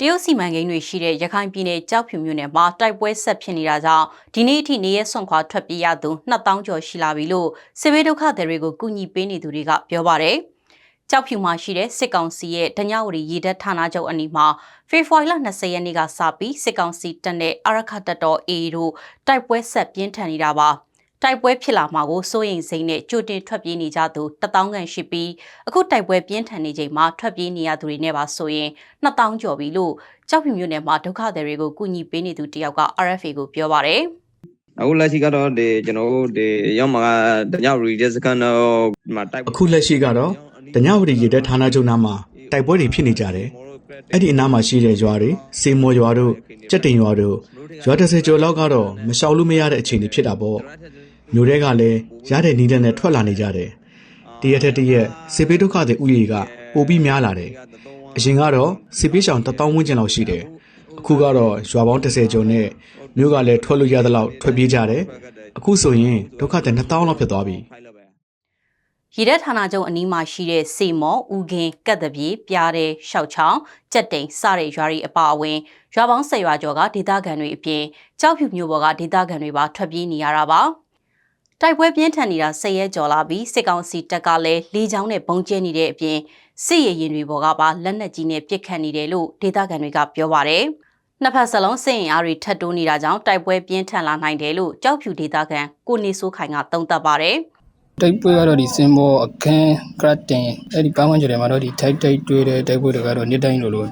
တရုတ်စီမံကိန်းတွေရှိတဲ့ရခိုင်ပြည်နယ်ကြောက်ဖြူမြို့နယ်မှာတိုက်ပွဲဆက်ဖြစ်နေတာကြောင့်ဒီနေ့အထိနေရဲဆွန့်ခွာထွက်ပြေးရသူ2000ကျော်ရှိလာပြီလို့စစ်ဘေးဒုက္ခသည်တွေကိုကူညီပေးနေသူတွေကပြောပါတယ်။ကြောက်ဖြူမှာရှိတဲ့စစ်ကောင်စီရဲ့ဒညဝရီရေတပ်ဌာနချုပ်အနီးမှာဖေဖော်ဝါရီလ20ရက်နေ့ကစပြီးစစ်ကောင်စီတပ်နဲ့အရခတ်တပ်တော် AA တို့တိုက်ပွဲဆက်ပြင်းထန်နေတာပါ။ တိုက်ပွဲဖြစ်လာမှာကိုစိုးရိမ်စိတ်နဲ့ကြိုတင်ထွက်ပြေးနေကြသူ1000ခန့်ရှိပြီးအခုတိုက်ပွဲပြင်းထန်နေချိန်မှာထွက်ပြေးနေရသူတွေနဲ့ပါဆိုရင်2000ကျော်ပြီလို့ကြောက်ဖြူမြို့နယ်မှာဒုက္ခသည်တွေကိုကူညီပေးနေသူတယောက်က RFA ကိုပြောပါတယ်အခုလက်ရှိကတော့ဒီကျွန်တော်တို့ဒီရောက်မှာတညရီဒက်စကန်တော့မှာတိုက်အခုလက်ရှိကတော့တညဝရီရေတပ်ဌာနချုပ်နားမှာတိုက်ပွဲတွေဖြစ်နေကြတယ်။အဲ့ဒီအနားမှာရှိတဲ့ရွာတွေစေမော်ရွာတို့ကြက်တင်ရွာတို့ရွာတစ်ဆယ်ကျော်လောက်ကတော့မလျှောက်လို့မရတဲ့အခြေအနေဖြစ်တာပေါ့။ မြို့တွေကလည်းရတဲ့နီးတဲ့နဲ့ထွက်လာနေကြတယ်။တရက်ထက်တရက်စေပေးဒုက္ခတွေဥယျာဉ်ကပိုပြီးများလာတယ်။အရင်ကတော့စေပေးဆောင်1000ဝန်းကျင်လောက်ရှိတယ်။အခုကတော့ရွာပေါင်း30ကျော်နဲ့မြို့ကလည်းထွက်လို့ရသလောက်ထွက်ပြေးကြတယ်။အခုဆိုရင်ဒုက္ခတွေ2000လောက်ဖြစ်သွားပြီ။ရေတပ်ဌာနချုပ်အနီးမှာရှိတဲ့စေမော်၊ဦးကင်း၊ကက်တပြေ၊ပြားတဲ့ရှောက်ချောင်း၊ကြက်တိန်စတဲ့ရွာတွေအပါအဝင်ရွာပေါင်း၁၀ရွာကျော်ကဒေသခံတွေအပြင်ကြောက်ဖြူမျိုးပေါ်ကဒေသခံတွေပါထွက်ပြေးနေရတာပါ။ တိုက်ပွဲပြင်းထန်နေတာ၁၀ရက်ကျော်လာပြီးစစ်ကောင်စီတပ်ကလည်းလေကြောင်းနဲ့ပုံကျဲနေတဲ့အပြင်စစ်ရရင်တွေပေါ်ကပါလက်နက်ကြီးနဲ့ပစ်ခတ်နေတယ်လို့ဒေသခံတွေကပြောပါတယ်။နှစ်ဖက်စလုံးစစ်ရင်အားတွေထပ်တိုးနေတာကြောင့်တိုက်ပွဲပြင်းထန်လာနိုင်တယ်လို့ကြောက်ဖြူဒေသခံကိုနေစိုးခိုင်ကသုံးသပ်ပါတယ်။တိုက်ပွဲကတော့ဒီစင်ဘောအခန်းကရတင်အဲ့ဒီပန်းမကျော်တွေမှာတော့ဒီထိုက်တိုက်တွေ့တဲ့တိုက်ပွဲတွေကတော့နေ့တိုင်းလိုလို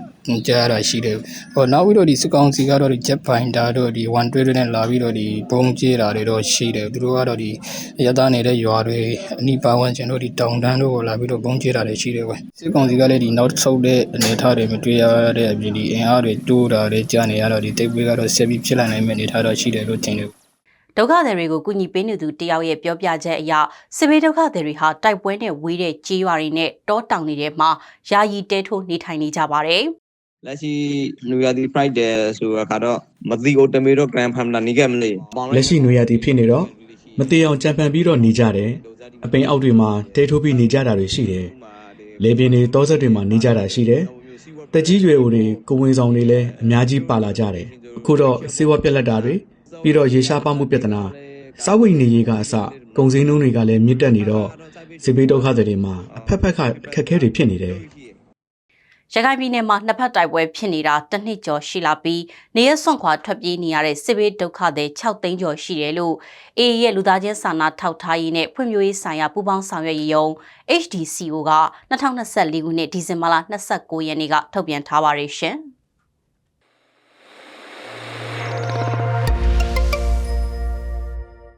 ကြားရတာရှိတယ်။ဟောနောက်ပြီးတော့ဒီစကောင်စီကတော့ဒီ jet fighter တို့ဒီ1တွဲတွေနဲ့လာပြီးတော့ဒီပုံကျဲတာတွေတော့ရှိတယ်။သူတို့ကတော့ဒီရသနေတဲ့ရွာတွေအနိပါဝင်ကျင်တို့ဒီတောင်တန်းတို့ကိုလာပြီးတော့ပုံကျဲတာတွေရှိတယ်ကွ။စကောင်စီကလည်းဒီနောက်ဆုတ်တဲ့အနေအထားတွေမတွေ့ရတဲ့အပြင်ဒီအင်အားတွေတိုးတာတွေကြားနေရတော့ဒီတိုက်ပွဲကတော့ဆက်ပြီးဖြစ်လာနိုင်မယ့်အနေအထားတော့ရှိတယ်လို့ထင်တယ်ဒုက္ခသည်တွေကိုကူညီပေးနေသူတယောက်ရဲ့ပြောပြချက်အရစစ်ဘေးဒုက္ခသည်တွေဟာတိုက်ပွဲနဲ့ဝေးတဲ့ကြေးရွာတွေနဲ့တောတောင်တွေထဲမှာယာယီတဲထိုးနေထိုင်နေကြပါတယ် လက်ရှိနူယာဒီ Friday ဆိုတော့ကတော့မသိကိုတမေတော့ Grand Family နေခဲ့မလို့လက်ရှိနွေရာသီဖြစ်နေတော့မတေအောင်ကြံပန်ပြီးတော့နေကြတယ်အပိန်အောက်တွေမှာတဲထိုးပြီးနေကြတာတွေရှိတယ်လေပြင်းတွေတောဆက်တွေမှာနေကြတာရှိတယ်တက်ကြီးရွယ်အိုတွေကိုဝင်ဆောင်တွေလည်းအများကြီးပါလာကြတယ်အခုတော့စေဝပြက်လက်တာတွေပြီးတော့ရေရှားပမှုပြဿနာစာဝိနေရေးကအစကုံစင်းနှုံးတွေကလည်းမြင့်တက်နေတော့စေဘေးဒုက္ခတွေမှာအဖက်ဖက်ကအခက်အခဲတွေဖြစ်နေတယ် ရခိုင်ပြည်နယ်မှာနှစ်ဖက်တိုက်ပွဲဖြစ်နေတာတစ်နှစ်ကျော်ရှိလာပြီးနေရဆွန့်ခွာထွက်ပြေးနေရတဲ့စစ်ဘေးဒုက္ခသည်6သိန်းကျော်ရှိတယ်လို့ AA ရဲ့လူသားချင်းစာနာထောက်ထားရေးနဲ့ဖွံ့ဖြိုးရေးဆိုင်ရာပူးပေါင်းဆောင်ရွက်ရေးယုံ HDCO က2024ခုနှစ်ဒီဇင်ဘာလ29ရက်နေ့ကထုတ်ပြန်ထားပါတယ်ရှင်။